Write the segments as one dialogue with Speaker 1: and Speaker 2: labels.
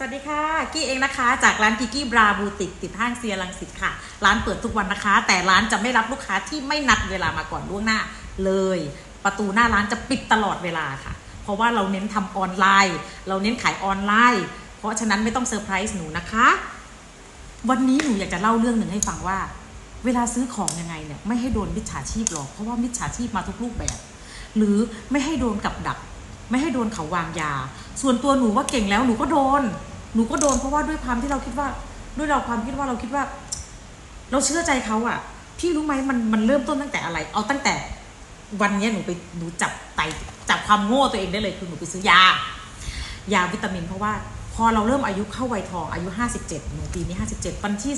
Speaker 1: สวัสดีค่ะ กี้เองนะคะ จากร้านกิกี้บราบูติกติดห้างเซียรังสิตค่ะ ร้านเปิดทุกวันนะคะ แต่ร้านจะไม่รับลูกค้าที่ไม่นัดเวลามาก่อนล่วงหน้าเลย ประตูหน้าร้านจะปิดตลอดเวลาค่ะ เพราะว่าเราเน้นทำออนไลน์ เราเน้นขายออนไลน์ เพราะฉะนั้นไม่ต้องเซอร์ไพรส์หนูนะคะ วันนี้หนูอยากจะเล่าเรื่องหนึ่งให้ฟังว่า เวลาซื้อของยังไงเนี่ยไม่ให้โดนมิจฉาชีพหรอกเพราะว่ามิจฉาชีพมาทุกรูปแบบ หรือไม่ให้โดนกับดัก ไม่ให้โดนเขาวางยา ส่วนตัวหนูว่าเก่งแล้วหนูก็โดน หนูก็โดนเพราะว่าด้วยความที่เราคิดว่า ด้วยเราความคิดว่าเราคิดว่า เราเชื่อใจเขาอะพี่รู้ไหมมันมันเริ่มต้นตั้งแต่อะไร เอาตั้งแต่ วันนี้หนูไปหนูจับไตจับความโง่ตัวเองได้เลยคือหนูไปซื้อยา ยาวิตามิน เพราะว่า พอเราเริ่มอายุเข้าวัยทองอายุ 57 หนูปีนี้ 57 วันที่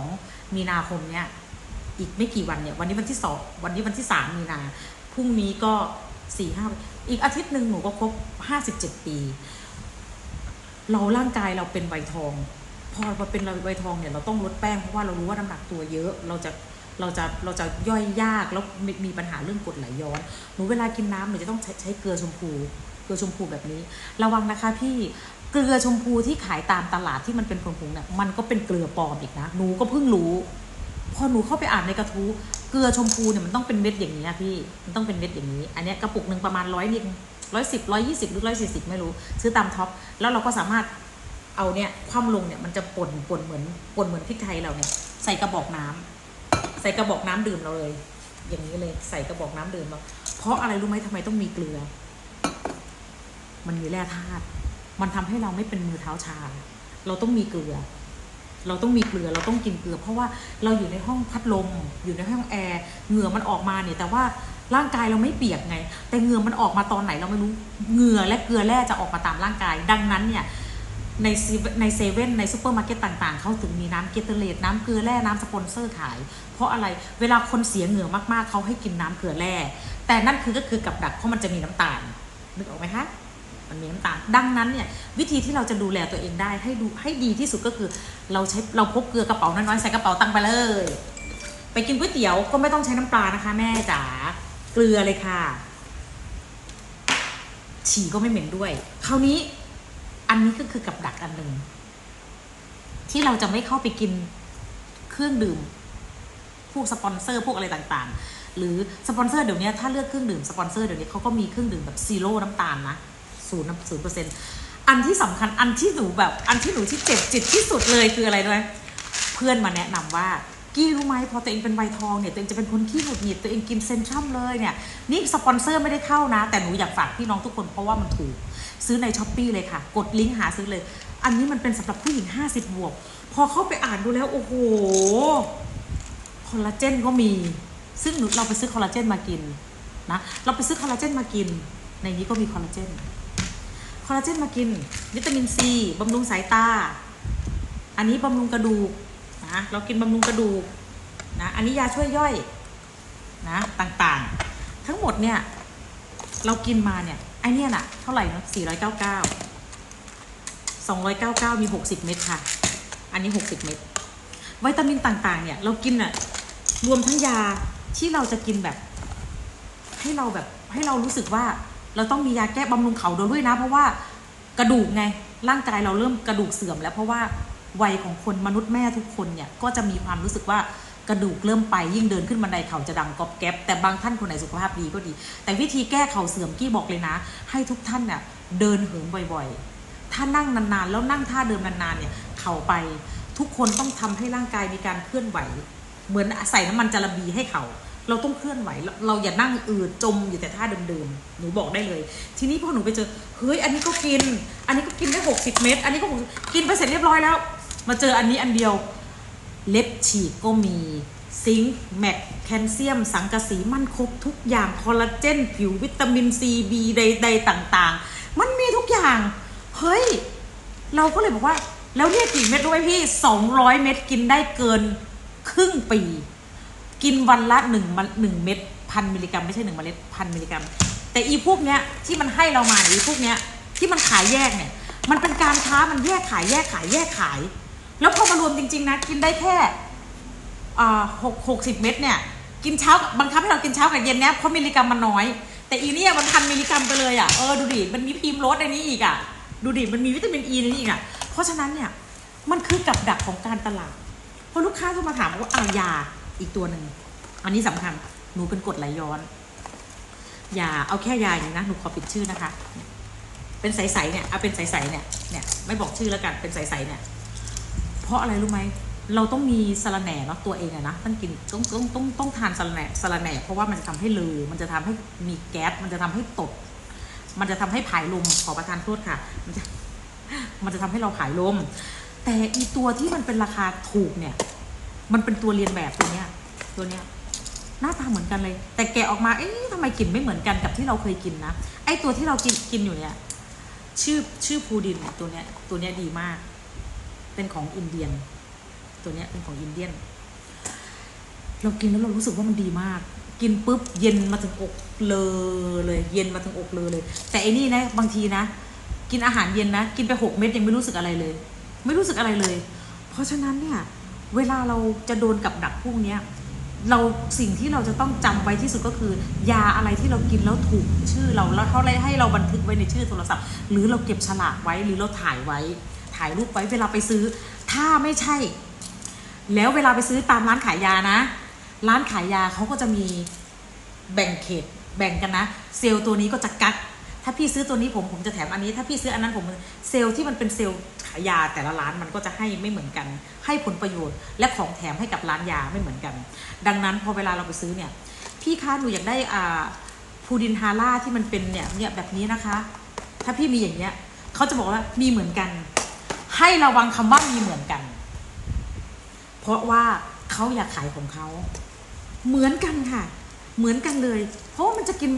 Speaker 1: 12 มีนาคมเนี่ยอีกไม่กี่วันเนี่ยวันนี้วันที่สองวันนี้วันที่3มีนาพรุ่งนี้ก็4 5อีกอาทิตย์หนึ่งหนูก็ครบ57ปี เราร่างกายเราเป็นวัยทอง พอมาเป็นวัยทองเนี่ยเราต้องลดแป้งเพราะว่าเรารู้ว่าน้ำหนักตัวเยอะ เราจะเราจะเราจะย่อยยากแล้วมีมีปัญหาเรื่องกรดไหลย้อนหนูเวลากินน้ำหนูจะต้องใช้ใช้เกลือชมพู เกลือชมพูแบบนี้ ระวังนะคะพี่เกลือชมพูที่ขายตามตลาดที่มันเป็นผงๆเนี่ยมันก็เป็นเกลือปลอมอีกนะหนูก็เพิ่งรู้ พอหนูเข้าไปอ่านในกระทู้เกลือชมพูเนี่ยมันต้องเป็นเม็ดอย่างนี้พี่มันต้องเป็นเม็ดอย่างนี้ อันนี้กระปุกหนึ่งประมาณร้อยนิด ร้อยสิบร้อยยี่สิบหรือร้อยสี่สิบไม่รู้ ซื้อตามท็อป แล้วเราก็สามารถเอาเนี่ยคว่ำลงเนี่ยมันจะป่นป่นเหมือนป่นเหมือนพริกไทยเราเนี่ย ใส่กระบอกน้ำใส่กระบอกน้ำดื่มเราเลย อย่างนี้เลยใส่กระบอกน้ำดื่มเราเพราะอะไรรู้ไหมทำไมต้องมีเกลือ มันมีแร่ธาตุมันทำให้เราไม่เป็นมือเท้าชา เราต้องมีเกลือ เราต้องมีเกลือเราต้องกินเกลือ เพราะว่าเราอยู่ในห้องพัดลมอยู่ในห้องแอร์เหงื่อมันออกมาเนี่ย แต่ว่า ร่างกายเราไม่เปียกไง แต่เหงื่อมันออกมาตอนไหนเราไม่รู้เหงื่อและเกลือแร่จะออกมาตามร่างกาย ดังนั้นเนี่ยในเซเว่นในเซเว่นในซูเปอร์มาร์เก็ตต่างๆ เขาถึงมีน้ำเกเตอร์เลดน้ำเกลือแร่น้ำสปอนเซอร์ขาย เพราะอะไรเวลาคนเสียเหงื่อมากๆ เขาให้กินน้ำเกลือแร่ แต่นั่นคือก็คือกับดักเพราะมันจะมีน้ำตาลนึกออกไหมคะมันมีน้ำตาลดังนั้นเนี่ยวิธีที่เราจะดูแลตัวเองได้ให้ดูให้ดีที่สุดก็คือ เราใช้เราพกเกลือกระเป๋าน้อยๆใส่กระเป๋าตังค์ไปเลย ไปกินก๋วยเตี๋ยวก็ไม่ต้องใช้น้ำปลานะคะ แม่จ๋า เกลือเลยค่ะ ฉี่ก็ไม่เหม็นด้วย คราวนี้อันนี้ก็คือกับดักอันหนึ่งที่เราจะไม่เข้าไปกินเครื่องดื่ม พวกสปอนเซอร์พวกอะไรต่างๆ หรือสปอนเซอร์เดี๋ยวนี้ถ้าเลือกเครื่องดื่มสปอนเซอร์เดี๋ยวนี้เขาก็มีเครื่องดื่มแบบซีโร่น้ำตาลนะศูนย์ศูนย์เปอร์เซ็นต์อันที่สำคัญอันที่หนูแบบ อันที่หนูที่เจ็บจิตที่สุดเลยคืออะไรด้วยเพื่อนมาแนะนำว่า กี้รู้ไหมพอตัวเองเป็นวัยทองเนี่ยตัวเองจะเป็นคนขี้หงุดหงิดตัวเองกินเซนทรัมเลยเนี่ยนี่สปอนเซอร์ไม่ได้เข้านะ แต่หนูอยากฝากพี่น้องทุกคนเพราะว่ามันถูก ซื้อในช้อปปีเลยค่ะ กดลิงก์หาซื้อเลย อันนี้มันเป็นสำหรับผู้หญิง 50 บวก พอเข้าไปอ่านดูแล้วโอ้โหคอลลาเจนก็มี ซึ่งหนูเราไปซื้อคอลลาเจนมากินนะเราไปซื้อคอลลาเจนมากิน ในนี้ก็มีคอลลาเจนคอลลาเจนมากิน วิตามินซีบำรุงสายตา อันนี้บำรุงกระดูก นะเรากินบำรุงกระดูกนะอันนี้ยาช่วยย่อยนะต่างๆ ทั้งหมดเนี่ย เรากินมาเนี่ยไอเนี่ยน่ะ เท่าไหร่นะ499 299มี60เม็ดค่ะ อันนี้60เม็ดวิตามินต่างๆ เนี่ย เรากินอะรวมทั้งยาที่เราจะกินแบบ ให้เราแบบให้เรารู้สึกว่าเราต้องมียาแก้บำรุงเขาด้วยนะ เพราะว่ากระดูกไงร่างกายเราเริ่มกระดูกเสื่อมแล้วเพราะว่า วัยของคนมนุษย์แม่ทุกคนเนี่ยก็จะมีความรู้สึกว่ากระดูกเริ่มไปยิ่งเดินขึ้นบันไดเขาจะดังกอบแก๊บแต่บางท่านคนไหนสุขภาพดีก็ดี แต่วิธีแก้เข่าเสื่อมกี้บอกเลยนะ ให้ทุกท่านเนี่ยเดินเหินบ่อยๆ ถ้านั่งนานๆ แล้วนั่งท่าเดิมนานๆเนี่ยเข่าไปทุกคนต้องทำให้ร่างกายมีการเคลื่อนไหว เหมือนใส่น้ำมันจาระบีให้เขาเราต้องเคลื่อนไหว เราอย่านั่งอืดจมอยู่แต่ท่าเดิมๆ หนูบอกได้เลย ทีนี้พอหนูไปเจอ เฮ้ย อันนี้ก็กิน อันนี้ก็กินได้ 60 เม็ด อันนี้ก็กินไปเสร็จเรียบร้อยแล้ว มาเจออันนี้อันเดียว เล็บฉีกก็มี ซิงค์แมกแคลเซียม สังกะสีมันครบทุกอย่าง คอลลาเจน ผิววิตามินซีบีใดๆต่างๆ มันมีทุกอย่าง เฮ้ย เราก็เลยบอกว่า แล้วเนี่ยกี่เม็ดรู้ไหมพี่ 200 เม็ดกินได้เกินครึ่งปี กินวันละหนึ่งหนึ่งเม็ดพันมิลลิกรัมไม่ใช่หนึ่งเมล็ดพันมิลลิกรัม แต่อีพวกเนี้ยที่มันให้เรามาอีพวกเนี้ยที่มันขายแยกเนี่ย มันเป็นการค้ามันแยกขายแยกขายแยกขาย แล้วพอมารวมจริง ๆ นะ กินได้แค่หกหกสิบเม็ดเนี่ย กินเช้าบังคับให้เรากินเช้ากับเย็นเนี้ยเพราะมิลลิกรัมมันน้อย แต่อีเนี่ยมันพันมิลลิกรัมไปเลยอะเออดูดิมันมีพรีมรสในนี้อีกอะดูดิมันมีวิตามินอีในนี้อีกอะเพราะฉะนั้นเนี่ยมันคือกับดักของการตลาดพอลูกค้าเข้ามาถามว่าเอายาอีกตัวหนึ่ง อันนี้สำคัญ หนูเป็นกดไหลย้อนยาเอาแค่ยาอย่างนี้นะ หนูขอปิดชื่อนะคะ เป็นใสๆเนี่ย เอาเป็นใสๆเนี่ย เนี่ย ไม่บอกชื่อแล้วกัน เป็นใสๆเนี่ย ราะอะไรรู้ไหมเราต้องมีสารแหน่เนาะตัวเองอะนะต้องกินต้องต้องต้องต้องทานสารแหน่สารแหน่เพราะว่ามันจะทำให้ลือ มันจะทำให้มีแก๊สมันจะทำให้ตดมันจะทำให้ผายลมขอประทานโทษค่ะ มันจะมันจะทำให้เราผายลม แต่อีตัวที่มันเป็นราคาถูกเนี่ย มันเป็นตัวเรียนแบบตัวเนี้ย ตัวเนี้ยหน้าตาเหมือนกันเลย แต่แกะออกมาเอ๊ะทำไมกลิ่นไม่เหมือนกันกับที่เราเคยกินนะไอตัวที่เรากินกินอยู่เนี่ยชื่อชื่อพูดินตัวเนี้ยตัวเนี้ยดีมาก เป็นของอินเดียน ตัวเนี้ยเป็นของอินเดียน เรากินแล้วเรารู้สึกว่ามันดีมาก กินปุ๊บเย็นมาถึงอกเลยเลย เย็นมาถึงอกเลยเลย แต่อันนี้นะบางทีนะ กินอาหารเย็นนะกินไปหกเม็ดยังไม่รู้สึกอะไรเลย ไม่รู้สึกอะไรเลย เพราะฉะนั้นเนี่ย เวลาเราจะโดนกับดักพวกเนี้ยเราสิ่งที่เราจะต้องจำไว้ที่สุดก็คือ ยาอะไรที่เรากินแล้วถูกชื่อเราแล้วเขาให้เราบันทึกไว้ในชื่อโทรศัพท์ หรือเราเก็บฉลากไว้หรือเราถ่ายไว้ ถ่ายรูปไว้เวลาไปซื้อ ถ้าไม่ใช่ แล้วเวลาไปซื้อตามร้านขายยานะ ร้านขายยาเขาก็จะมีแบ่งเขตแบ่งกันนะ เซลล์ตัวนี้ก็จะกักถ้าพี่ซื้อตัวนี้ผมผมจะแถมอันนี้ ถ้าพี่ซื้ออันนั้นผมเซลล์ที่มันเป็นเซลล์ขายยาแต่ละร้านมันก็จะให้ไม่เหมือนกัน ให้ผลประโยชน์ และของแถมให้กับร้านยาไม่เหมือนกัน ดังนั้นพอเวลาเราไปซื้อเนี่ย พี่คะหนูอยากได้อ่าพูดินฮาร่าที่มันเป็นเนี่ยเนี่ยแบบนี้นะคะ ถ้าพี่มีอย่างเงี้ยเขาจะบอกว่ามีเหมือนกัน ให้ระวังคำว่ามีเหมือนกัน เพราะว่าเขาอยากขายของเขา เหมือนกันค่ะ เหมือนกันเลย เพราะว่ามันจะกิน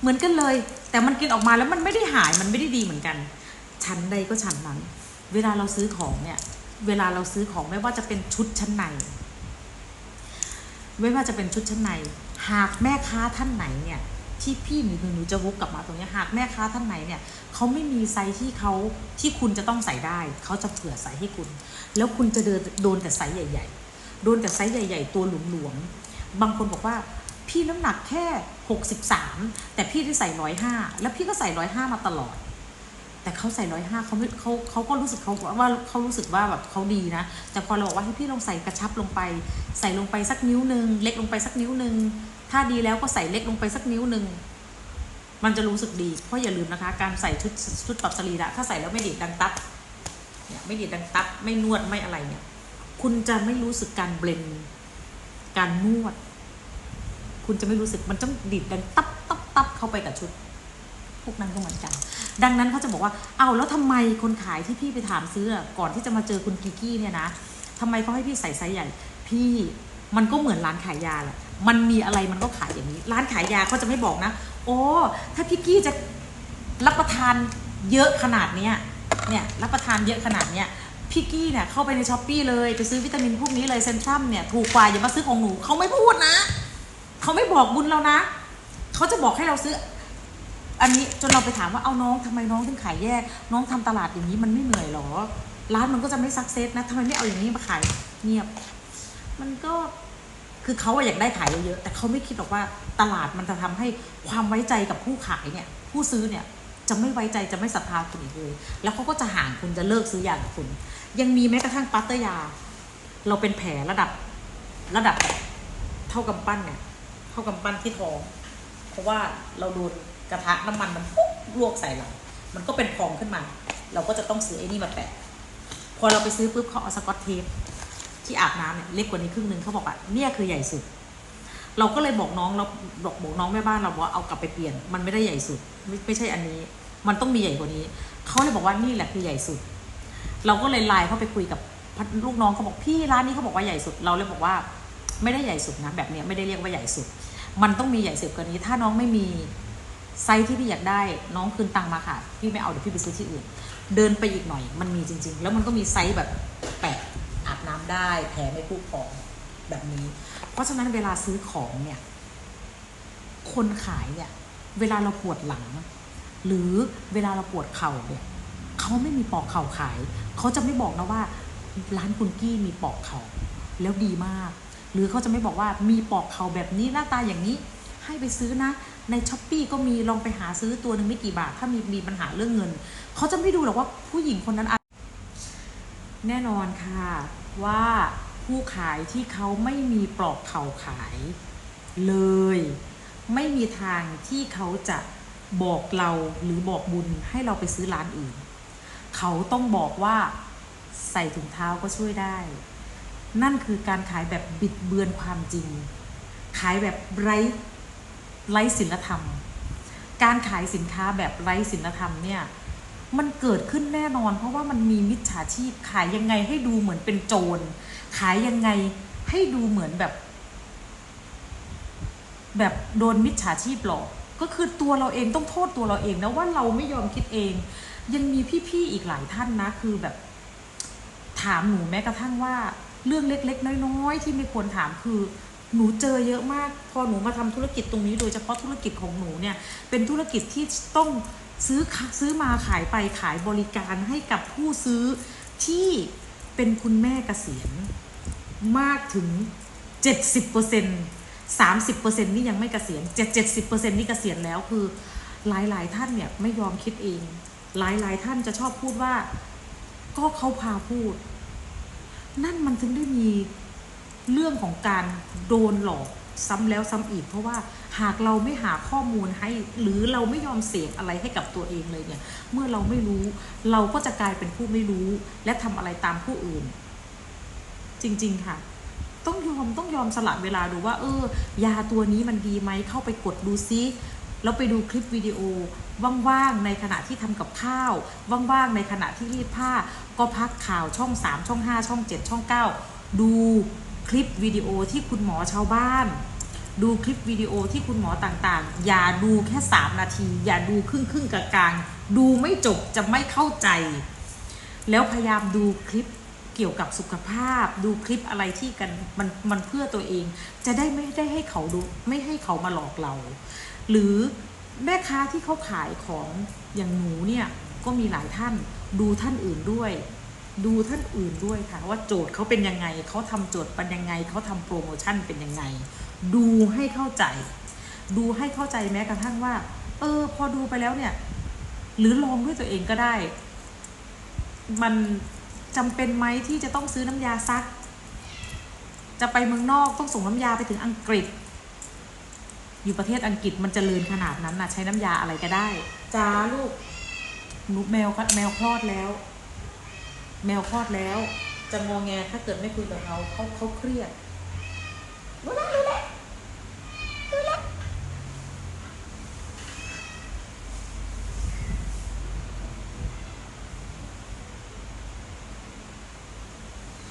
Speaker 1: เหมือนกันเลย แต่มันกินออกมาแล้วมันไม่ได้หายมันไม่ได้ดีเหมือนกัน ชั้นใดก็ชั้นนั้น เวลาเราซื้อของเนี่ย เวลาเราซื้อของไม่ว่าจะเป็นชุดชั้นในไม่ว่าจะเป็นชุดชั้นใน หากแม่ค้าท่านไหนเนี่ย ที่พี่หนูหนูจะวกกลับมาตรงนี้หากแม่ค้าท่านไหนเนี่ย เขาไม่มีไซส์ที่เขาที่คุณจะต้องใส่ได้ เขาจะเผื่อใส่ให้คุณ แล้วคุณจะเดินโดนแต่ไซส์ใหญ่ ๆ โดนแต่ไซส์ใหญ่ ๆ ตัวหลวมๆบางคนบอกว่าพี่น้ำหนักแค่ 63 แต่พี่ได้ใส่ร้อยห้าแล้วพี่ก็ใส่ร้อยห้ามาตลอด แต่เขาใส่ร้อยห้าเขาไม่เขาเขาก็รู้สึกเขาว่าเขารู้สึกว่าแบบเขาดีนะ แต่พอเราบอกว่าให้พี่ลองใส่กระชับลงไป ใส่ลงไปสักนิ้วหนึ่งเล็กลงไปสักนิ้วหนึ่งถ้าดีแล้วก็ใส่เล็กลงไปสักนิ้วหนึ่ง มันจะรู้สึกดี เพราะอย่าลืมนะคะ การใส่ชุดชุดปรับสรีระถ้าใส่แล้วไม่ดีดดังตับเนี่ยไม่ดีดดังตับไม่นวดไม่อะไรเนี่ย คุณจะไม่รู้สึกการเบลนการนวด คุณจะไม่รู้สึกมันต้องดีดดังตับตับตับเข้าไปกับชุด พวกนั้นก็เหมือนกัน ดังนั้นเขาจะบอกว่าเอาแล้วทำไมคนขายที่พี่ไปถามซื้อก่อนที่จะมาเจอคุณกิกี้เนี่ยนะทำไมเขาให้พี่ใส่ไซส์ใหญ่ พี่มันก็เหมือนร้านขายยาแหละมันมีอะไรมันก็ขายอย่างนี้ ร้านขายยาเขาจะไม่บอกนะ อ้ถ้าพี่กี้จะรับประทานเยอะขนาดเนี้ยเนี่ยรับประทานเยอะขนาดเนี้ยพี่กี้เนี่ยเข้าไปในช้อปปีเลยไปซื้อวิตามินพวกนี้เลยเซนทรัมเนี่ยถูกกว่าอย่ามาซื้อของหนูเขาไม่พูดนะเขาไม่บอกบุญเรานะเขาจะบอกให้เราซื้อ อันนี้จนเราไปถามว่าเอาน้องทำไมน้องถึงขายแยก น้องทำตลาดอย่างนี้มันไม่เหนื่อยหรอ ร้านมันก็จะไม่ซักเซสนะทำไมไม่เอาอย่างนี้มาขายเงียบ มันก็ คือเขาอยากได้ขายเยอะๆแต่เขาไม่คิดหรอกว่าตลาดมันจะทำให้ความไว้ใจกับผู้ขายเนี่ย ผู้ซื้อเนี่ยจะไม่ไว้ใจจะไม่ศรัทธาคุณอีกเลย แล้วเขาก็จะห่างคุณจะเลิกซื้อยากับคุณ ยังมีแม้กระทั่งปัตเตอร์ยา เราเป็นแผลระดับระดับเท่ากำปั้นเนี่ย เท่ากำปั้นที่ท้อง เพราะว่าเราโดนกระทะน้ำมันมันปุ๊บลวกใส่เรา มันก็เป็นพองขึ้นมา เราก็จะต้องซื้อไอ้นี่มาแปะ พอเราไปซื้อปุ๊บเขาเอาสกอตเทป ที่อาบน้ำเนี่ยเล็กกว่านี้ครึ่งหนึ่งเขาบอกว่าเนี่ยคือใหญ่สุด เราก็เลยบอกน้องเราบอกบอกน้องแม่บ้านเราว่าเอากลับไปเปลี่ยน มันไม่ได้ใหญ่สุดไม่ไม่ใช่อันนี้ มันต้องมีใหญ่กว่านี้เขาเลยบอกว่านี่แหละคือใหญ่สุด เราก็เลยไลน์เข้าไปคุยกับลูกน้องเขาบอกพี่ร้านนี้เขาบอกว่าใหญ่สุดเราเลยบอกว่า ไม่ได้ใหญ่สุดนะแบบเนี้ยไม่ได้เรียกว่าใหญ่สุด มันต้องมีใหญ่สุดกว่านี้ ถ้าน้องไม่มีไซส์ที่พี่อยากได้น้องคืนตังค์มาค่ะ พี่ไม่เอาเดี๋ยวพี่ไปซื้อที่อื่น เดินไปอีกหน่อย มันมีจริง ๆ แล้วมันก็มีไซส์แบบแปะ ได้แผลไม่พุพองแบบนี้ เพราะฉะนั้นเวลาซื้อของเนี่ย คนขายเนี่ย เวลาเราปวดหลัง หรือเวลาเราปวดเข่าเนี่ยเขาไม่มีปอกเข่าขาย เขาจะไม่บอกนะว่า ร้านคุณกี้มีปอกเข่าแล้วดีมาก หรือเขาจะไม่บอกว่ามีปอกเข่าแบบนี้หน้าตาอย่างนี้ ให้ไปซื้อนะ ในช้อปปีก็มีลองไปหาซื้อตัวหนึ่งไม่กี่บาท ถ้ามีมีปัญหาเรื่องเงิน เขาจะไม่ดูหรอกว่าผู้หญิงคนนั้นแน่นอนค่ะ ว่าผู้ขายที่เขาไม่มีปลอกเข่าขายเลย ไม่มีทางที่เขาจะบอกเราหรือบอกบุญให้เราไปซื้อร้านอื่น เขาต้องบอกว่าใส่ถุงเท้าก็ช่วยได้ นั่นคือการขายแบบบิดเบือนความจริง ขายแบบไร้ไร้ศีลธรรม การขายสินค้าแบบไร้ศีลธรรมเนี่ย มันเกิดขึ้นแน่นอน เพราะว่ามันมีมิจฉาชีพขายยังไงให้ดูเหมือนเป็นโจร ขายยังไงให้ดูเหมือนแบบ แบบโดนมิจฉาชีพหลอกก็คือตัวเราเองต้องโทษตัวเราเองนะว่าเราไม่ยอมคิดเอง ยังมีพี่ๆอีกหลายท่านนะคือแบบ ถามหนูแม้กระทั่งว่า เรื่องเล็ก ๆ น้อยๆที่ไม่ควรถามคือ หนูเจอเยอะมาก พอหนูมาทำธุรกิจตรงนี้ โดยเฉพาะธุรกิจของหนูเนี่ย เป็นธุรกิจที่ต้องซื้อซื้อมาขายไปขายบริการให้กับผู้ซื้อที่เป็นคุณแม่เกษียณมากถึง 70% 30%นี่ยังไม่เกษียณ7 70%นี่เกษียณแล้วคือหลายๆท่านเนี่ยไม่ยอมคิดเอง หลายๆท่านจะชอบพูดว่า ก็เขาพาพูด นั่นมันถึงได้มี เรื่องของการโดนหลอกซ้ำแล้วซ้ำอีก เพราะว่าหากเราไม่หาข้อมูลให้หรือเราไม่ยอมเสพอะไรให้กับตัวเองเลยเนี่ย เมื่อเราไม่รู้ เราก็จะกลายเป็นผู้ไม่รู้ และทำอะไรตามผู้อื่น จริง ๆ ค่ะ ต้องยอมต้องยอมสละเวลาดูว่า เออ ยาตัวนี้มันดีไหมเข้าไปกดดูซิแล้วไปดูคลิปวิดีโอว่างๆในขณะที่ทำกับข้าวว่างๆในขณะที่รีดผ้า ก็พักข่าวช่อง 3 ช่อง 5 ช่อง 7 ช่อง 9 ดู คลิปวิดีโอที่คุณหมอชาวบ้าน ดูคลิปวิดีโอที่คุณหมอต่างๆ อย่าดูแค่ 3 นาที อย่าดูครึ่งครึ่งกลางๆดูไม่จบจะไม่เข้าใจ แล้วพยายามดูคลิปเกี่ยวกับสุขภาพ ดูคลิปอะไรที่กันมันมันเพื่อตัวเอง จะได้ไม่ได้ให้เขาดูไม่ให้เขามาหลอกเรา หรือแม่ค้าที่เขาขายของอย่างหนูเนี่ยก็มีหลายท่านดูท่านอื่นด้วย ดูท่านอื่นด้วยค่ะ ว่าโจทย์เขาเป็นยังไงเขาทำโจทย์เป็นยังไงเขาทำโปรโมชั่นเป็นยังไง ดูให้เข้าใจ ดูให้เข้าใจแม้กระทั่งว่า เออ พอดูไปแล้วเนี่ย หรือลองด้วยตัวเองก็ได้ มันจำเป็นไหมที่จะต้องซื้อน้ำยาซัก จะไปเมืองนอกต้องส่งน้ำยาไปถึงอังกฤษ อยู่ประเทศอังกฤษมันจเจริญขนาดนั้นน่ะใช้น้ำยาอะไรก็ได้จ้าลูกหนูแมวแมวคลอดแล้ว แมวคลอดแล้ว จะงอแงถ้าเกิดไม่คุยกับเขาเขาเขาเครียดรู้แล้วรู้แล้วรู้แล้ว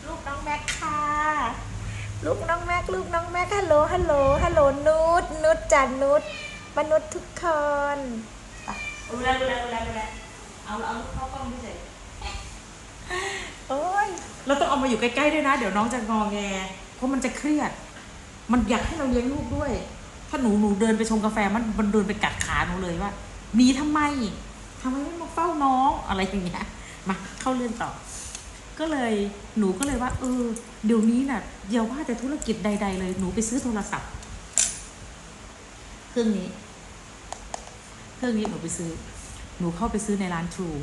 Speaker 1: ลูกน้องแม็กค่ะ
Speaker 2: ลูกน้องแม็กลูกน้องแม็กฮัลโหลฮัลโหลฮัลโหลนุชนุชจันนุชมนุษย์ทุกคน
Speaker 1: รู้แล้วรู้แล้วรู้แล้วรู้แล้วเอาเอาลูกเข้ากล้องพี่เฉย
Speaker 2: โอ้ย
Speaker 1: เราต้องเอามาอยู่ใกล้ๆด้วยนะ เดี๋ยวน้องจะงอแง เพราะมันจะเครียด มันอยากให้เราเลี้ยงลูกด้วย ถ้าหนูหนูเดินไปชงกาแฟมันมันเดินไปกัดขาหนูเลยว่าหนีทำไมทำไมไม่มาเฝ้าน้องอะไรอย่างเงี้ยมาเข้าเรื่องต่อ ก็เลยหนูก็เลยว่าเออเดี๋ยวนี้น่ะอย่าว่าแต่ธุรกิจใด ๆ เลยหนูไปซื้อโทรศัพท์เครื่องนี้เครื่องนี้หนูไปซื้อ หนูเข้าไปซื้อในร้าน True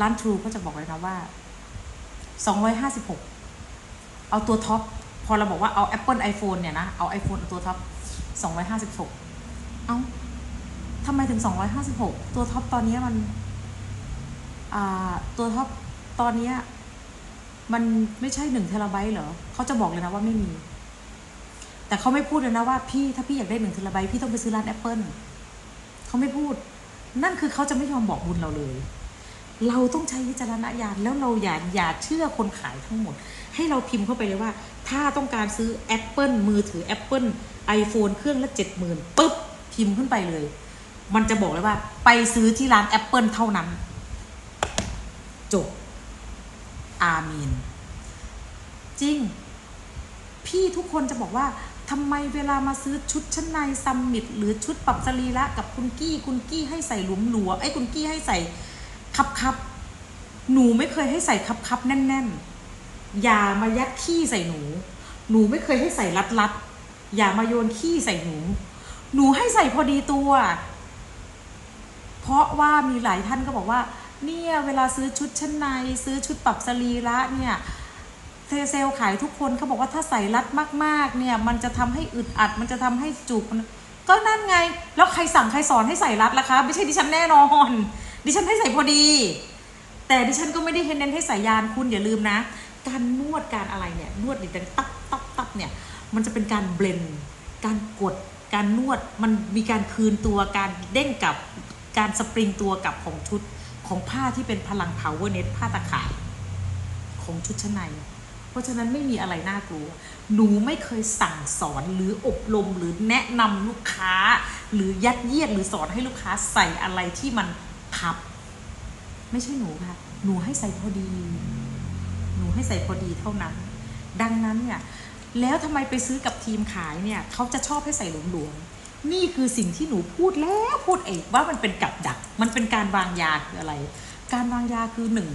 Speaker 1: ร้าน True ก็จะบอกเลยนะว่า 256 เอาตัวท็อป พอเราบอกว่าเอา Apple iPhone เนี่ยนะ เอา iPhone เอาตัวท็อป 256 เอ้าทำไมถึง 256 ตัวท็อปตอนนี้มัน อ่า ตัวท็อปตอนนี้มันไม่ใช่1เทราไบต์เหรอ เขาจะบอกเลยนะว่าไม่มี แต่เขาไม่พูดเลยนะว่าพี่ถ้าพี่อยากได้1เทราไบต์พี่ต้องไปซื้อร้าน Apple เขาไม่พูด นั่นคือเขาจะไม่ยอมบอกบุญเราเลย เราต้องใช้วิจารณญาณแล้วเราอย่าอย่าเชื่อคนขายทั้งหมด ให้เราพิมพ์เข้าไปเลยว่า ถ้าต้องการซื้อ Apple มือถือ Apple iPhone เครื่องละเจ็ดหมื่นปุ๊บพิมพ์ขึ้นไปเลย มันจะบอกเลยว่า ไปซื้อที่ร้าน Apple เท่านั้น จบ อาเมน จริง พี่ทุกคนจะบอกว่าทำไมเวลามาซื้อชุดชั้นในซัมมิตหรือชุดปรับสรีระกับคุณกี้คุณกี้ให้ใส่หลวมหลวไอ้คุณกี้ให้ใส่ คับคับๆหนูไม่เคยให้ใส่คับคับๆแน่น ๆ อย่ามายัดขี้ใส่หนู หนูไม่เคยให้ใส่รัดรัดๆอย่ามาโยนขี้ใส่หนู หนูให้ใส่พอดีตัว เพราะว่ามีหลายท่านก็บอกว่า เนี่ยเวลาซื้อชุดชั้นใน ซื้อชุดปรับสรีระเนี่ยเซเซลขายทุกคนเขาบอกว่าถ้าใส่รัดมาก ๆ เนี่ย มันจะทำให้อึดอัด มันจะทำให้จุก ก็นั่นไง แล้วใครสั่งใครสอนให้ใส่รัดล่ะคะ ไม่ใช่ดิฉันแน่นอน ดิฉันให้ใส่พอดี แต่ดิฉันก็ไม่ได้เน้นให้ใส่ยานคุณอย่าลืมนะ การนวดการอะไรเนี่ยนวดดิดังตับตับตับเนี่ยมันจะเป็นการเบลนการกดการนวดมันมีการคืนตัวการเด้งกลับการสปริงตัวกลับของชุดของผ้าที่เป็นพลัง power net ผ้าตะข่ายของชุดชั้นใน เพราะฉะนั้นไม่มีอะไรน่ากลัว หนูไม่เคยสั่งสอนหรืออบรมหรือแนะนำลูกค้า หรือยัดเยียดหรือสอนให้ลูกค้าใส่อะไรที่มันับ ไม่ใช่หนูค่ะ หนูให้ใส่พอดี หนูให้ใส่พอดีเท่านั้น ดังนั้นเนี่ย แล้วทำไมไปซื้อกับทีมขายเนี่ยเขาจะชอบให้ใส่หลวมๆนี่คือสิ่งที่หนูพูดแล้วพูดเองว่ามันเป็นกับดัก มันเป็นการวางยาคืออะไร การวางยาคือหนึ่ง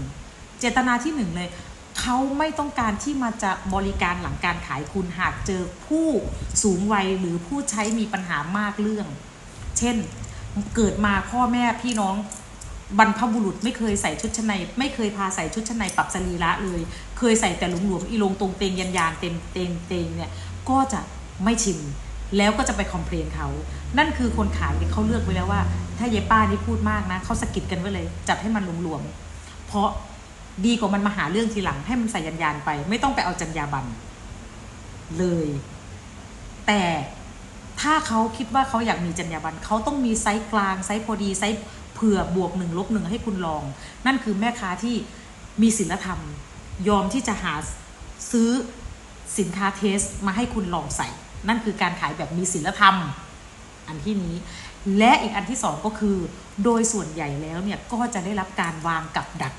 Speaker 1: เจตนาที่หนึ่งเลยเขาไม่ต้องการที่มาจะบริการหลังการขายคุณหากเจอผู้สูงวัยหรือผู้ใช้มีปัญหามากเรื่อง เช่น เกิดมาพ่อแม่พี่น้อง บรรพบุรุษไม่เคยใส่ชุดชั้นในไม่เคยพาใส่ชุดชั้นในปรับสรีระเลย เคยใส่แต่หลวมๆอีลงตรงเตงยันยานเต็มเตงเตงเนี่ยก็จะไม่ชินแล้วก็จะไปคอมเพลนเขา นั่นคือคนขายเขาเลือกไว้แล้วว่า ถ้าเยป้านี่พูดมากนะเขาสะกิดกันไว้เลย จัดให้มันหลวมๆเพราะดีกว่ามันมาหาเรื่องทีหลังให้มันใส่ยันยานไป ไม่ต้องไปเอาจัญญาบันเลย แต่ถ้าเขาคิดว่าเขาอยากมีจรรยาบรรณเขาต้องมีไซส์กลางไซส์พอดีไซส์ เผื่อบวกหนึ่งลบหนึ่งให้คุณลอง นั่นคือแม่ค้าที่มีศีลธรรม ยอมที่จะหาซื้อสินค้าเทสมาให้คุณลองใส่ นั่นคือการขายแบบมีศีลธรรม อันที่นี้ และอีกอันที่สองก็คือ โดยส่วนใหญ่แล้วเนี่ยก็จะได้รับการวางกับดัก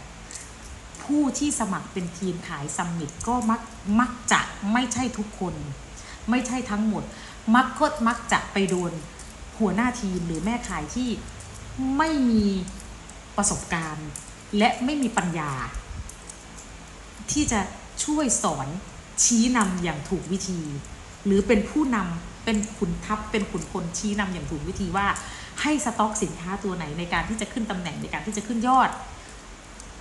Speaker 1: ผู้ที่สมัครเป็นทีมขายซัมมิตก็มักมักจะไม่ใช่ทุกคน ไม่ใช่ทั้งหมด มักก็มักจะไปโดนหัวหน้าทีมหรือแม่ขายที่ ไม่มีประสบการณ์ และไม่มีปัญญา ที่จะช่วยสอนชี้นำอย่างถูกวิธี หรือเป็นผู้นำเป็นขุนทัพเป็นขุนพลชี้นำอย่างถูกวิธีว่า ให้สต็อกสินค้าตัวไหนในการที่จะขึ้นตำแหน่งในการที่จะขึ้นยอด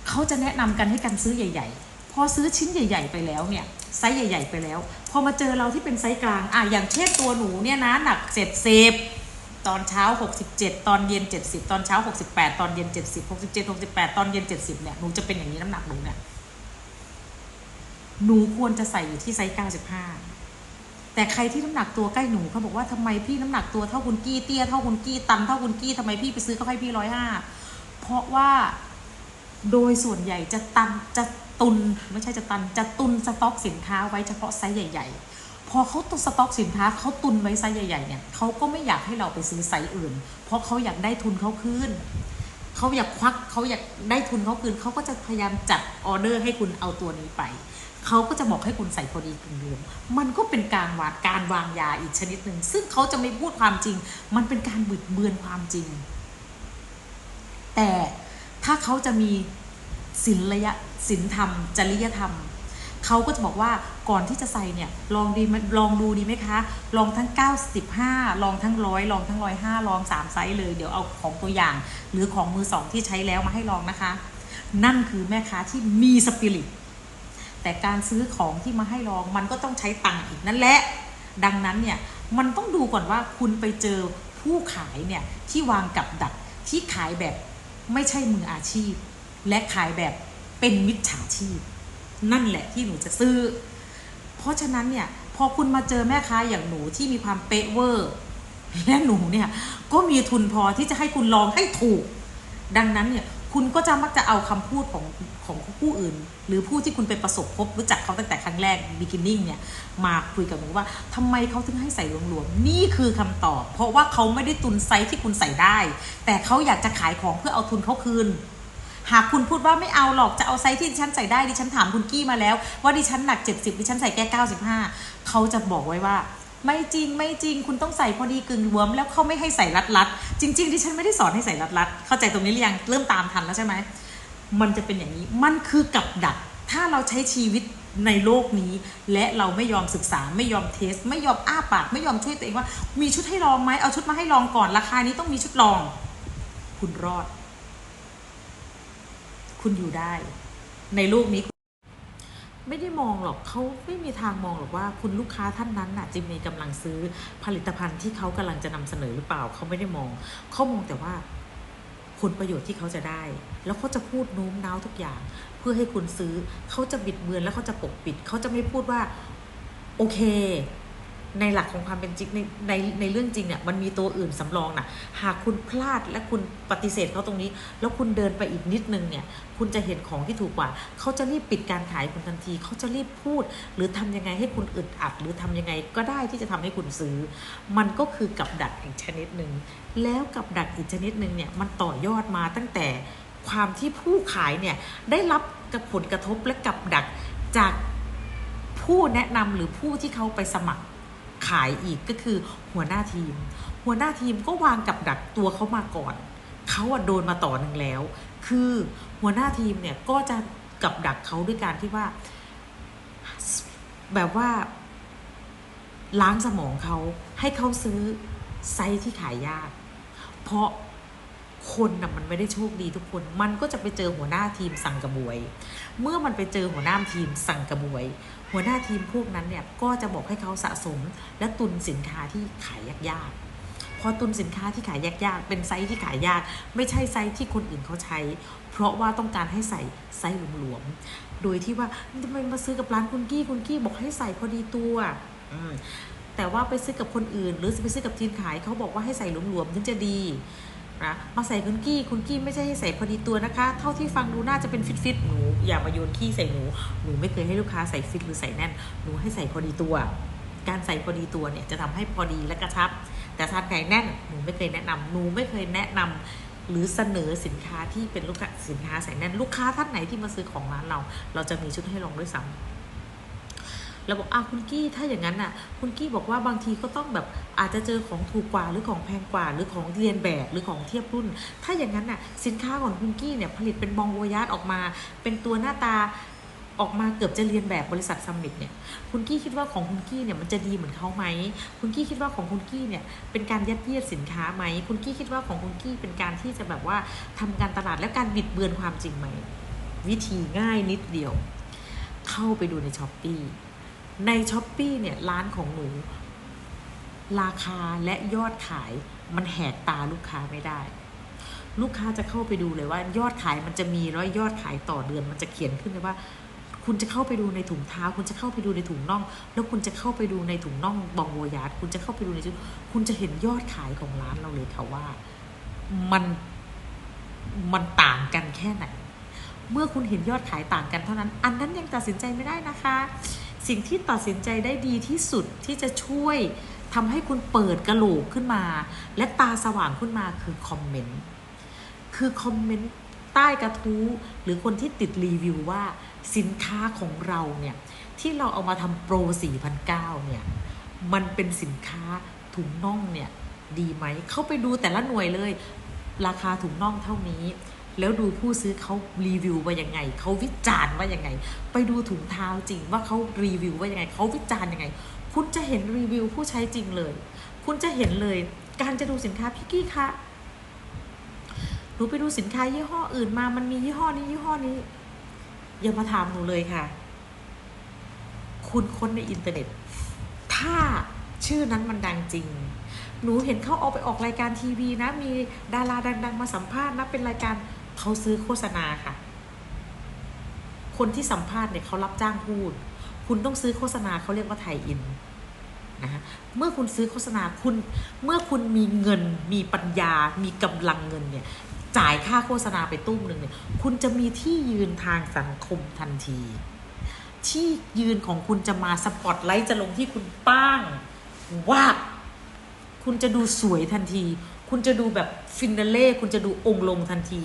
Speaker 1: เขาจะแนะนำกันให้กันซื้อใหญ่ ๆ พอซื้อชิ้นใหญ่ ๆ ไปแล้วเนี่ยไซส์ใหญ่ ๆ ไปแล้ว พอมาเจอเราที่เป็นไซส์กลางอะอย่างเช่นตัวหนูเนี่ยนะหนักเจ็ดสิบ ตอนเช้า 67 ตอนเย็น 70 ตอนเช้า 68 ตอนเย็น 70 67 68 ตอนเย็น 70 เนี่ย หนูจะเป็นอย่างนี้น้ำหนักหนูเนี่ย หนูควรจะใส่อยู่ที่ไซส์ 95 แต่ใครที่น้ำหนักตัวใกล้หนูเขาบอกว่าทำไมพี่น้ำหนักตัวเท่าคุณกี้เตี้ยเท่าคุณกี้ตันเท่าคุณกี้ทำไมพี่ไปซื้อเขาให้พี่ร้อยห้าเพราะว่าโดยส่วนใหญ่จะตันจะตุนไม่ใช่จะตันจะตุนสต็อกสินค้าไว้เฉพาะไซส์ใหญ่ ๆ พอเขาตุนสต็อกสินค้าเขาตุนไว้ไซส์ใหญ่ๆเนี่ยเขาก็ไม่อยากให้เราไปซื้อไซส์อื่น เพราะเขาอยากได้ทุนเขาคืนเขาอยากควักเขาอยากได้ทุนเขาคืนเขาก็จะพยายามจัดออเดอร์ให้คุณเอาตัวนี้ไปเขาก็จะบอกให้คุณใส่พอดีกึ่งรวมมันก็เป็นการวาการวางยาอีกชนิดหนึ่งซึ่งเขาจะไม่พูดความจริง มันเป็นการบิดเบือนความจริง แต่ถ้าเขาจะมีศิลยะศิลธรรม จริยธรรม เขาก็จะบอกว่าก่อนที่จะใส่เนี่ยลองดีลองดูดีไหมคะ ลองทั้ง 95 ลองทั้งร้อยลองทั้งร้อยห้าลอง 3 ไซส์เลย เดี๋ยวเอาของตัวอย่าง หรือของมือสองที่ใช้แล้วมาให้ลองนะคะ นั่นคือแม่ค้าที่มีสปิริตแต่การซื้อของที่มาให้ลองมันก็ต้องใช้ตังค์อีกนั่นแหละดังนั้นเนี่ยมันต้องดูก่อนว่าคุณไปเจอผู้ขายเนี่ยที่วางกับดักที่ขายแบบไม่ใช่มืออาชีพ และขายแบบเป็นมิจฉาชีพ นั่นแหละที่หนูจะซื้อ เพราะฉะนั้นเนี่ยพอคุณมาเจอแม่ค้าอย่างหนูที่มีความเป๊ะเวอร์และหนูเนี่ยก็มีทุนพอที่จะให้คุณลองให้ถูก ดังนั้นเนี่ยคุณก็จะมักจะเอาคำพูดของของผู้อื่น หรือผู้ที่คุณไปประสบพบรู้จักเขาตั้งแต่ครั้งแรก beginning เนี่ยมาคุยกับหนูว่าทำไมเขาถึงให้ใส่หลวมๆนี่คือคำตอบ เพราะว่าเขาไม่ได้ตุนไซส์ที่คุณใส่ได้ แต่เขาอยากจะขายของเพื่อเอาทุนเขาคืน หากคุณพูดว่าไม่เอาหรอกจะเอาไซส์ที่ดิฉันใส่ได้ดิฉันถามคุณกี้มาแล้ว ว่าดิฉันหนัก 70ดิฉันใส่แค่95เขาจะบอกไว้ว่าไม่จริงไม่จริงคุณต้องใส่พอดีกึ่งรวม แล้วเขาไม่ให้ใส่รัดรัดจริงๆดิฉันไม่ได้สอนให้ใส่รัดรัดเข้าใจตรงนี้หรือยังเริ่มตามทันแล้วใช่ไหมมันจะเป็นอย่างนี้มันคือกับดัก ถ้าเราใช้ชีวิตในโลกนี้ และเราไม่ยอมศึกษาไม่ยอมเทส ไม่ยอมอ้าปาก ไม่ยอมช่วยตัวเองว่า มีชุดให้ลองไหมเอาชุดมาให้ลองก่อนราคานี้ต้องมีชุดลอง คุณรอด คุณอยู่ได้ ในโลกนี้ ไม่ได้มองหรอกเขาไม่มีทางมองหรอกว่าคุณลูกค้าท่านนั้นน่ะจะมีกำลังซื้อผลิตภัณฑ์ที่เขากำลังจะนำเสนอหรือเปล่าเขาไม่ได้มองเขามองแต่ว่าผลประโยชน์ที่เขาจะได้ แล้วเขาจะพูดโน้มน้าวทุกอย่าง เพื่อให้คุณซื้อเขาจะบิดเบือนแล้วเขาจะปกปิดเขาจะไม่พูดว่า โอเค ในหลักของความเป็นจริงในในในเรื่องจริงเนี่ยมันมีตัวอื่นสำรองนะหากคุณพลาดและคุณปฏิเสธเขาตรงนี้ แล้วคุณเดินไปอีกนิดนึงเนี่ย คุณจะเห็นของที่ถูกกว่า เขาจะรีบปิดการขายคุณทันที เขาจะรีบพูด หรือทำยังไงให้คุณอึดอัด หรือทำยังไงก็ได้ที่จะทำให้คุณซื้อ มันก็คือกับดักอีกชนิดหนึ่งแล้วกับดักอีกชนิดหนึ่งเนี่ยมันต่อยอดมาตั้งแต่ความที่ผู้ขายเนี่ยได้รับกับผลกระทบและกับดักจากผู้แนะนำหรือผู้ที่เขาไปสมัคร ขายอีกก็คือหัวหน้าทีม หัวหน้าทีมก็วางกับดักตัวเขามาก่อน เขาอะโดนมาต่อหนึ่งแล้ว คือหัวหน้าทีมเนี่ยก็จะกับดักเขาด้วยการที่ว่า แบบว่า ล้างสมองเขาให้เขาซื้อไซส์ที่ขายยาก เพราะ คนน่ะมันไม่ได้โชคดีทุกคน มันก็จะไปเจอหัวหน้าทีมสั่งกระบวย เมื่อมันไปเจอหัวหน้าทีมสั่งกระบวย หัวหน้าทีมพวกนั้นเนี่ยก็จะบอกให้เขาสะสม และตุนสินค้าที่ขายยากๆพอตุนสินค้าที่ขายยากๆเป็นไซส์ที่ขายยาก ไม่ใช่ไซส์ที่คนอื่นเขาใช้ เพราะว่าต้องการให้ใส่ไซส์หลวมๆโดยที่ว่าทำไมมาซื้อกับร้านคุณกี้คุณกี้บอกให้ใส่พอดีตัวแต่ว่าไปซื้อกับคนอื่น หรือไปซื้อกับทีมขายเขาบอกว่าให้ใส่หลวมๆถึงจะดี นะมาใส่คุณกี้คุณกี้ไม่ใช่ให้ใส่พอดีตัวนะคะ เท่าที่ฟังดูน่าจะเป็นฟิตฟิตๆหนูอย่ามาโยนขี้ใส่หนูหนูไม่เคยให้ลูกค้าใส่ฟิตหรือใส่แน่นหนูให้ใส่พอดีตัว การใส่พอดีตัวเนี่ยจะทำให้พอดีและกระชับ แต่ทานไก่แน่นหนูไม่เคยแนะนำหนูไม่เคยแนะนำหรือเสนอสินค้าที่เป็นลูกค้าสินค้าใส่แน่นลูกค้าท่านไหนที่มาซื้อของร้านเรา เราจะมีชุดให้ลองด้วยซ้ำ เราบอกอ้าวคุณกี้ถ้าอย่างนั้นน่ะ คุณกี้บอกว่าบางทีก็ต้องแบบอาจจะเจอของถูกกว่าหรือของแพงกว่า หรือของเรียนแบบหรือของเทียบรุ่น ถ้าอย่างนั้นน่ะสินค้าของคุณกี้เนี่ยผลิตเป็นบองโวยาร์ดออกมา เป็นตัวหน้าตาออกมาเกือบจะเรียนแบบบริษัทซัมมิตเนี่ย คุณกี้คิดว่าของคุณกี้เนี่ยมันจะดีเหมือนเขาไหม คุณกี้คิดว่าของคุณกี้เนี่ยเป็นการยัดเยียดสินค้าไหม คุณกี้คิดว่าของคุณกี้เป็นการที่จะแบบว่าทำการตลาดและการบิดเบือนความจริงไหม วิธีง่ายนิดเดียว เข้าไปดูในช้อปปี้ ในช้อปปีเนี่ยร้านของหนู ราคาและยอดขายมันแหกตาลูกค้าไม่ได้ ลูกค้าจะเข้าไปดูเลยว่า ยอดขายมันจะมีร้อยยอดขายต่อเดือนมันจะเขียนขึ้นเลยว่า คุณจะเข้าไปดูในถุงเท้า คุณจะเข้าไปดูในถุงน่อง แล้วคุณจะเข้าไปดูในถุงน่องบองโวยาร์ดคุณจะเข้าไปดูในชุดคุณจะเห็นยอดขายของร้านเราเลยค่ะว่า มันมันต่างกันแค่ไหน เมื่อคุณเห็นยอดขายต่างกันเท่านั้น อันนั้นยังตัดสินใจไม่ได้นะคะ สิ่งที่ตัดสินใจได้ดีที่สุดที่จะช่วยทำให้คุณเปิดกระโหลกขึ้นมา และตาสว่างขึ้นมาคือคอมเมนต์คือคอมเมนต์ใต้กระทู้หรือคนที่ติดรีวิวว่าสินค้าของเราเนี่ย ที่เราเอามาทำโปร 4,900 เนี่ย มันเป็นสินค้าถุงน่องเนี่ย ดีไหม เข้าไปดูแต่ละหน่วยเลย ราคาถุงน่องเท่านี้ แล้วดูผู้ซื้อเขารีวิวว่ายังไงเขาวิจารณ์ว่ายังไง ไปดูถุงเท้าจริงว่าเขารีวิวว่ายังไงเขาวิจารณ์ยังไง คุณจะเห็นรีวิวผู้ใช้จริงเลย คุณจะเห็นเลย การจะดูสินค้าพี่กี้คะหนูไปดูสินค้ายี่ห้ออื่นมา มันมียี่ห้อนี้ยี่ห้อนี้ อย่ามาถามหนูเลยค่ะ คุณค้นในอินเทอร์เน็ต ถ้าชื่อนั้นมันดังจริง หนูเห็นเขาเอาไปออกรายการทีวีนะ มีดาราดัง ๆ มาสัมภาษณ์นะ เป็นรายการ เขาซื้อโฆษณาค่ะ คนที่สัมภาษณ์เนี่ยเขารับจ้างพูด คุณต้องซื้อโฆษณาเขาเรียกว่าไทยอินนะคะเมื่อคุณซื้อโฆษณาคุณ เมื่อคุณมีเงิน มีปัญญา มีกำลังเงินเนี่ย จ่ายค่าโฆษณาไปตุ้มหนึ่งเนี่ย คุณจะมีที่ยืนทางสังคมทันที ที่ยืนของคุณจะมาสปอตไลท์จะลงที่คุณป้างว่าคุณจะดูสวยทันที คุณจะดูแบบฟินาเล่ คุณจะดูองค์ลงทันที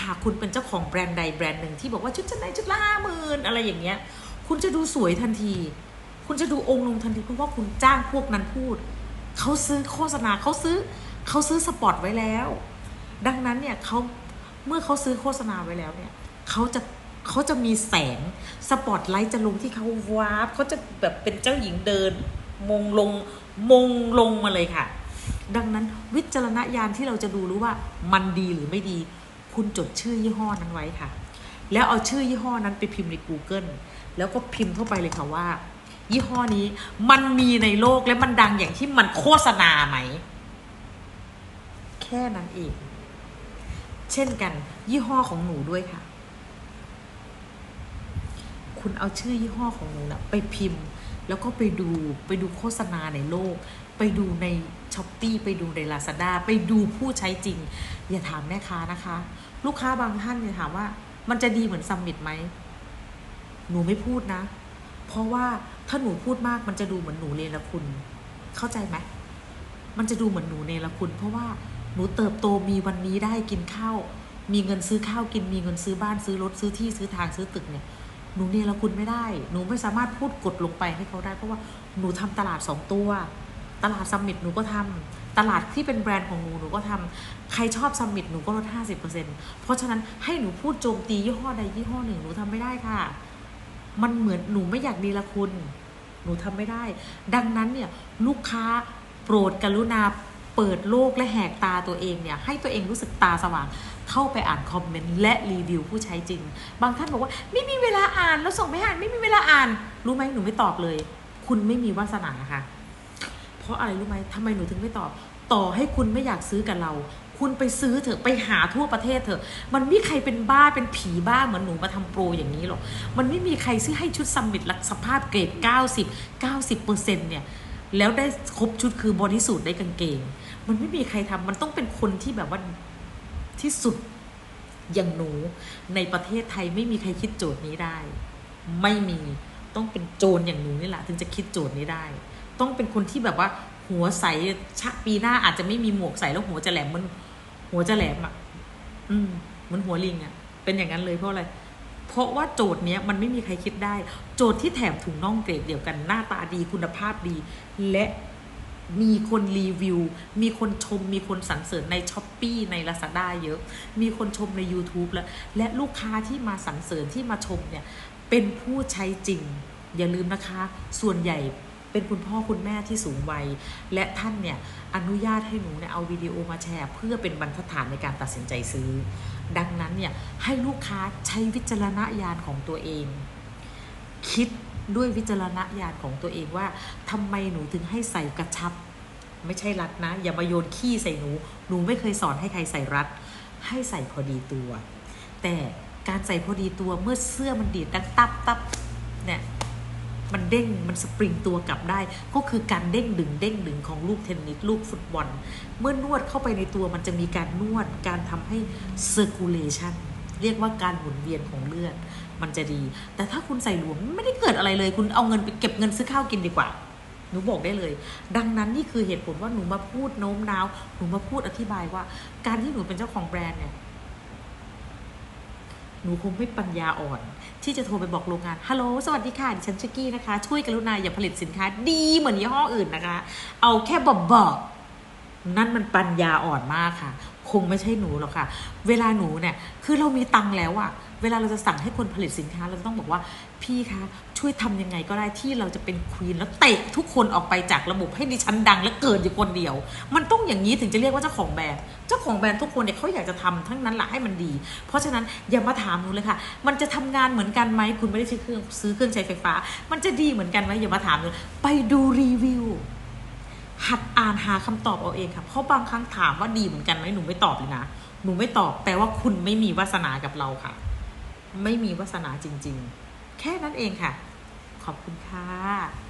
Speaker 1: หากคุณเป็นเจ้าของแบรนด์ใดแบรนด์หนึ่งที่บอกว่าชุดชั้นในชุดละห้าหมื่นอะไรอย่างเงี้ย คุณจะดูสวยทันที คุณจะดูองค์ลงทันทีเพราะว่าคุณจ้างพวกนั้นพูด เขาซื้อโฆษณาเขาซื้อเขาซื้อสปอตไว้แล้ว ดังนั้นเนี่ยเขาเมื่อเขาซื้อโฆษณาไว้แล้วเนี่ยเขาจะเขาจะมีแสงสปอตไลท์จะลงที่เขาวาบเขาจะแบบเป็นเจ้าหญิงเดิน มงลงมงลงมาเลยค่ะ ดังนั้นวิจารณญาณที่เราจะดูรู้ว่ามันดีหรือไม่ดี คุณจดชื่อยี่ห้อนั้นไว้ค่ะ แล้วเอาชื่อยี่ห้อนั้นไปพิมพ์ใน Google แล้วก็พิมพ์เข้าไปเลยค่ะว่า ยี่ห้อนี้มันมีในโลกและมันดังอย่างที่มันโฆษณาไหม แค่นั้นเอง เช่นกัน ยี่ห้อของหนูด้วยค่ะ คุณเอาชื่อยี่ห้อของหนูนะไปพิมพ์ แล้วก็ไปดูไปดูโฆษณาในโลก ไปดูในช้อปปีไปดูใน Lazada ไปดูผู้ใช้จริง อย่าถามแม่ค้านะคะ ลูกค้าบางท่านเนี่ยถามว่า มันจะดีเหมือนซัมมิตไหมหนูไม่พูดนะ เพราะว่าถ้าหนูพูดมากมันจะดูเหมือนหนูเนรคุณ เข้าใจไหมมันจะดูเหมือนหนูเนรคุณ เพราะว่าหนูเติบโตมีวันนี้ได้กินข้าวมีเงินซื้อข้าวกินมีเงินซื้อบ้านซื้อรถซื้อที่ซื้อทางซื้อตึกเนี่ยหนูเนรคุณไม่ได้ หนูไม่สามารถพูดกดลงไปให้เขาได้ เพราะว่าหนูทำตลาดสองตัว ตลาดซัมมิตหนูก็ทำ ตลาดที่เป็นแบรนด์ของหนูหนูก็ทำใครชอบซัมมิตหนูก็ลด 50%เพราะฉะนั้นให้หนูพูดโจมตียี่ห้อใดยี่ห้อหนึ่งหนูทำไม่ได้ค่ะ มันเหมือนหนูไม่อยากดีละคุณ หนูทำไม่ได้ ดังนั้นเนี่ยลูกค้าโปรดกรุณาเปิดโลกและแหกตาตัวเองเนี่ยให้ตัวเองรู้สึกตาสว่างเข้าไปอ่านคอมเมนต์และรีวิวผู้ใช้จริง บางท่านบอกว่า ไม่มีเวลาอ่านแล้วส่งไม่อ่านไม่มีเวลาอ่าน รู้ไหมหนูไม่ตอบเลย คุณไม่มีวาสนาค่ะ เพราะอะไรรู้ไหมทำไมหนูถึงไม่ตอบ ต่อให้คุณไม่อยากซื้อกับเรา คุณไปซื้อเถอะไปหาทั่วประเทศเถอะ มันไม่มีใครเป็นบ้าเป็นผีบ้าเหมือนหนูมาทำโปรอย่างนี้หรอก มันไม่มีใครซื้อให้ชุดซัมมิตลักสภาพเกรด 90 90เปอร์เซ็นต์เนี่ยแล้วได้ครบชุดคือบอดี้สูทได้กางเกง มันไม่มีใครทำมันต้องเป็นคนที่แบบว่าที่สุดอย่างหนูในประเทศไทยไม่มีใครคิดโจทย์นี้ได้ ไม่มีต้องเป็นโจรอย่างหนูนี่แหละถึงจะคิดโจทย์นี้ได้ ต้องเป็นคนที่แบบว่า หัวใสชะปีหน้าอาจจะไม่มีหมวกใส่แล้วหัวจะแหลมเหมันหัวจะแหลมอะ อืมเหมือนหัวลิงอะ เป็นอย่างนั้นเลยเพราะอะไร เพราะว่าโจทย์เนี้ยมันไม่มีใครคิดได้ โจทย์ที่แถมถุงน่องเกรดเดียวกันหน้าตาดีคุณภาพดี และมีคนรีวิว มีคนชม มีคนสรรเสริญในช้อปปีใน Lazada เยอะ มีคนชมใน YouTube แล้ว และลูกค้าที่มาสรรเสริญที่มาชมเนี่ย เป็นผู้ใช้จริง อย่าลืมนะคะ ส่วนใหญ่ เป็นคุณพ่อคุณแม่ที่สูงวัย และท่านเนี่ยอนุญาตให้หนูเนี่ยเอาวิดีโอมาแชร์ เพื่อเป็นบรรทัดฐานในการตัดสินใจซื้อ ดังนั้นเนี่ยให้ลูกค้าใช้วิจารณญาณของตัวเอง คิดด้วยวิจารณญาณของตัวเองว่าทำไมหนูถึงให้ใส่กระชับ ไม่ใช่รัดนะ อย่ามาโยนขี้ใส่หนู หนูไม่เคยสอนให้ใครใส่รัด ให้ใส่พอดีตัว แต่การใส่พอดีตัวเมื่อเสื้อมันดีดดังตับตับเนี่ย มันเด้งมันสปริงตัวกลับได้ ก็คือการเด้งดึงเด้งดึงของลูกเทนนิสลูกฟุตบอล เมื่อนวดเข้าไปในตัวมันจะมีการนวดการทำให้ circulation เรียกว่าการหมุนเวียนของเลือด มันจะดี แต่ถ้าคุณใส่หลวมไม่ได้เกิดอะไรเลย คุณเอาเงินไปเก็บเงินซื้อข้าวกินดีกว่าหนูบอกได้เลย ดังนั้นนี่คือเหตุผลว่าหนูมาพูดโน้มน้าวหนูมาพูดอธิบายว่า การที่หนูเป็นเจ้าของแบรนด์เนี่ย หนูคงไม่ปัญญาอ่อน ที่จะโทรไปบอกโรงงาน ฮัลโหล สวัสดีค่ะ ดิฉันชิกกี้นะคะ ช่วยกรุณาอย่าผลิตสินค้า ดีเหมือนยี่ห้ออื่นนะคะ เอาแค่บอกบอกนั่นมันปัญญาอ่อนมากค่ะ คงไม่ใช่หนูหรอกค่ะ เวลาหนูเนี่ย คือเรามีตังค์แล้วอะเวลาเราจะสั่งให้คนผลิตสินค้า เราต้องบอกว่า พี่คะ ช่วยทำยังไงก็ได้ที่เราจะเป็นควีนแล้วเตะทุกคนออกไปจากระบบให้ดิฉันดังและเกิดอยู่คนเดียว มันต้องอย่างนี้ถึงจะเรียกว่าเจ้าของแบรนด์เจ้าของแบรนด์ทุกคนเนี่ยเขาอยากจะทำทั้งนั้นแหละให้มันดี เพราะฉะนั้นอย่ามาถามหนูเลยค่ะ มันจะทำงานเหมือนกันไหมคุณไม่ได้ซื้อเครื่องซื้อเครื่องใช้ไฟฟ้า มันจะดีเหมือนกันไหมอย่ามาถามเลยไปดูรีวิวหัดอ่านหาคำตอบเอาเองค่ะเพราะบางครั้งถามว่าดีเหมือนกันไหมหนูไม่ตอบเลยนะหนูไม่ตอบแปลว่าคุณไม่มีวาสนากับเราค่ะ ไม่มีวาสนาจริง ๆ แค่นั้นเองค่ะ ขอบคุณค่ะ